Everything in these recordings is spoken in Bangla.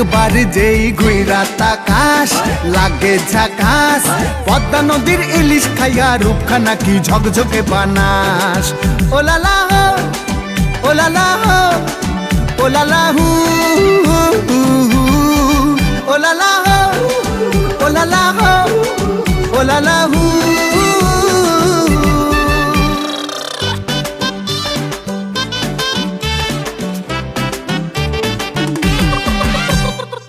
একবার যেই ঘুইরা তাকাস লাগে ঝাকাস পদ্মা নদীর ইলিশ খাইয়া রূপখানা কি ঝকঝকে বানাস হো ওলালা হো ওলালা হু হু, হু, হু। ওলালা হো ওলালা হো ওলালা হু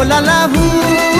Oh la la